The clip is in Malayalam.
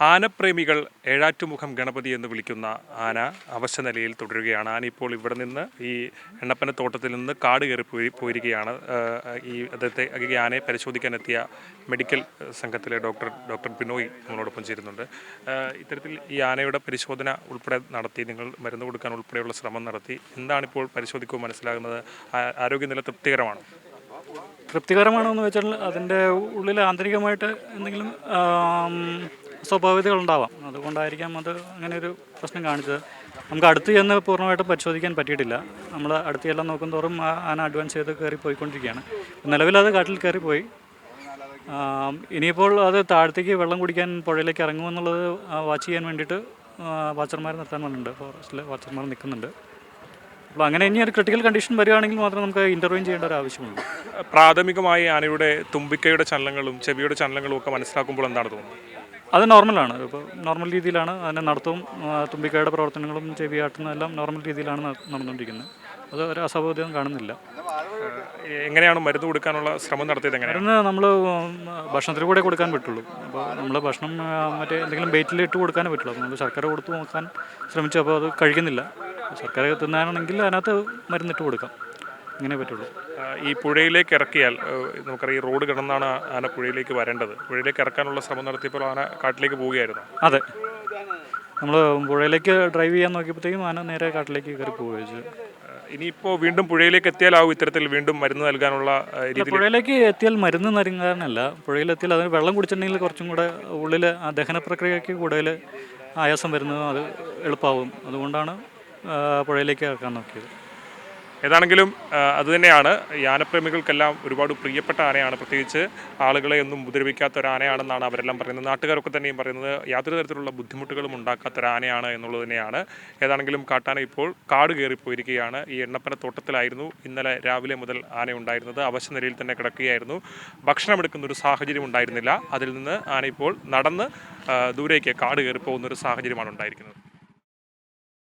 ആനപ്രേമികൾ ഏഴാറ്റുമുഖം ഗണപതി എന്ന് വിളിക്കുന്ന ആന അവശ നിലയിൽ തുടരുകയാണ്. ആന ഇപ്പോൾ ഇവിടെ നിന്ന് ഈ എണ്ണപ്പന തോട്ടത്തിൽ നിന്ന് കാട് കയറി പോയി പോയിരിക്കുകയാണ്. ഈ അദ്ദേഹത്തെ ഈ ആനയെ പരിശോധിക്കാനെത്തിയ മെഡിക്കൽ സംഘത്തിലെ ഡോക്ടർ ഡോക്ടർ ബിനോയ് നമ്മളോടൊപ്പം ചേരുന്നുണ്ട്. ഇത്തരത്തിൽ ഈ ആനയുടെ പരിശോധന ഉൾപ്പെടെ നടത്തി നിങ്ങൾ മരുന്ന് കൊടുക്കാൻ ഉൾപ്പെടെയുള്ള ശ്രമം നടത്തി എന്താണിപ്പോൾ പരിശോധിക്കുമ്പോൾ മനസ്സിലാകുന്നത്? ആരോഗ്യനില തൃപ്തികരമാണ്? തൃപ്തികരമാണോ എന്ന് വെച്ചാൽ അതിന്റെ ഉള്ളിൽ ആന്തരികമായിട്ട് എന്തെങ്കിലും ഉണ്ടാവാം അതുകൊണ്ടായിരിക്കാം അത് അങ്ങനെ ഒരു പ്രശ്നം കാണിച്ചത്. നമുക്ക് അടുത്ത് ചെന്ന് പൂർണമായിട്ടും പരിശോധിക്കാൻ പറ്റിയിട്ടില്ല. നമ്മൾ അടുത്ത് ചെല്ലാൻ നോക്കും തോറും ആന അഡ്വാൻസ് ചെയ്ത് കയറി പോയിക്കൊണ്ടിരിക്കുകയാണ്. നിലവിൽ കാട്ടിൽ കയറിപ്പോയി ഇനിയിപ്പോൾ അത് താഴത്തേക്ക് വെള്ളം കുടിക്കാൻ പുഴയിലേക്ക് ഇറങ്ങുമെന്നുള്ളത് വാച്ച് ചെയ്യാൻ വേണ്ടിയിട്ട് വാച്ചർമാർ നിർത്താൻ വന്നിട്ടുണ്ട്. ഫോറസ്റ്റിൽ വാച്ചർമാർ നിൽക്കുന്നുണ്ട്. അപ്പോൾ അങ്ങനെ ഇനി ഒരു ക്രിട്ടിക്കൽ കണ്ടീഷൻ വരികയാണെങ്കിൽ മാത്രം നമുക്ക് ഇന്റർവ്യൂ ചെയ്യേണ്ട ഒരു ആവശ്യമുണ്ട്. പ്രാഥമികമായി ആനയുടെ തുമ്പിക്കയുടെ ചലനങ്ങളും ചെവിയുടെ ചലനങ്ങളും ഒക്കെ മനസ്സിലാക്കുമ്പോൾ എന്താണ് തോന്നുന്നത്? അത് നോർമലാണ്. ഇപ്പോൾ നോർമൽ രീതിയിലാണ് അതിനെ നടത്തും തുമ്പിക്കായുടെ പ്രവർത്തനങ്ങളും ചെവിയാട്ടുന്നതും എല്ലാം നോർമൽ രീതിയിലാണ് നട- നടന്നുകൊണ്ടിരിക്കുന്നത്. അത് ഒരു അസൗകര്യം കാണുന്നില്ല. എങ്ങനെയാണ് മരുന്ന് കൊടുക്കാനുള്ള ശ്രമം നടത്തിയത് എങ്ങനെ മരുന്ന് നമ്മൾ ഭക്ഷണത്തിൽ കൂടെ കൊടുക്കാൻ പറ്റുള്ളൂ. അപ്പോൾ നമ്മൾ ഭക്ഷണം മറ്റേ എന്തെങ്കിലും ബേറ്റിൽ ഇട്ട് കൊടുക്കാനേ പറ്റുള്ളൂ. അപ്പോൾ നമ്മൾ ശർക്കര കൊടുത്ത് നോക്കാൻ ശ്രമിച്ചു. അപ്പോൾ അത് കഴിക്കുന്നില്ല. ശർക്കര തിന്നാനാണെങ്കിൽ അതിനകത്ത് മരുന്നിട്ട് കൊടുക്കാം. ഇങ്ങനെ പറ്റുള്ളൂ. ഈ പുഴയിലേക്ക് ഇറക്കിയാൽ നമുക്കറിയാം ഈ റോഡ് കിടന്നാണ് ആന പുഴയിലേക്ക് വരേണ്ടത്. പുഴയിലേക്ക് ഇറക്കാനുള്ള ശ്രമം നടത്തിയപ്പോൾ ആന കാട്ടിലേക്ക് പോവുകയായിരുന്നു. അതെ. നമ്മൾ പുഴയിലേക്ക് ഡ്രൈവ് ചെയ്യാൻ നോക്കിയപ്പോഴത്തേക്കും ആന നേരെ കാട്ടിലേക്ക് കയറി പോവുകയാണ് ഇനിയിപ്പോൾ വീണ്ടും പുഴയിലേക്ക് എത്തിയാലാവും ഇത്തരത്തിൽ വീണ്ടും മരുന്ന് നൽകാനുള്ള രീതി പുഴയിലേക്ക് എത്തിയാൽ മരുന്ന് നൽകാനല്ല. പുഴയിലെത്തിയാൽ അതിന് വെള്ളം കുടിച്ചിട്ടുണ്ടെങ്കിൽ കുറച്ചും കൂടെ ഉള്ളിൽ ആ ദഹന പ്രക്രിയയ്ക്ക് കൂടുതൽ ആയാസം വരുന്നത് അത് എളുപ്പമാവും അതുകൊണ്ടാണ് പുഴയിലേക്ക് ഇറക്കാൻ നോക്കിയത്. ഏതാണെങ്കിലും അതുതന്നെയാണ് യാനപ്രേമികൾക്കെല്ലാം ഒരുപാട് പ്രിയപ്പെട്ട ആനയാണ്. പ്രത്യേകിച്ച് ആളുകളെ ഒന്നും ഉപദ്രവിക്കാത്ത ഒരു ആനയാണെന്നാണ് അവരെല്ലാം പറയുന്നത്. നാട്ടുകാരൊക്കെ തന്നെയും പറയുന്നത് യാതൊരു തരത്തിലുള്ള ബുദ്ധിമുട്ടുകളും ഉണ്ടാക്കാത്ത ഒരു ആനയാണ് എന്നുള്ളത് തന്നെയാണ്. ഏതാണെങ്കിലും കാട്ടാന ഇപ്പോൾ കാട് കയറിപ്പോയിരിക്കുകയാണ്. ഈ എണ്ണപ്പന തോട്ടത്തിലായിരുന്നു ഇന്നലെ രാവിലെ മുതൽ ആന ഉണ്ടായിരുന്നത്. അവശ നിലയിൽ തന്നെ കിടക്കുകയായിരുന്നു. ഭക്ഷണം എടുക്കുന്ന ഒരു സാഹചര്യം ഉണ്ടായിരുന്നില്ല. അതിൽ നിന്ന് ആന ഇപ്പോൾ നടന്ന് ദൂരേക്ക് കാട് കയറി പോകുന്ന ഒരു സാഹചര്യമാണ് ഉണ്ടായിരിക്കുന്നത്.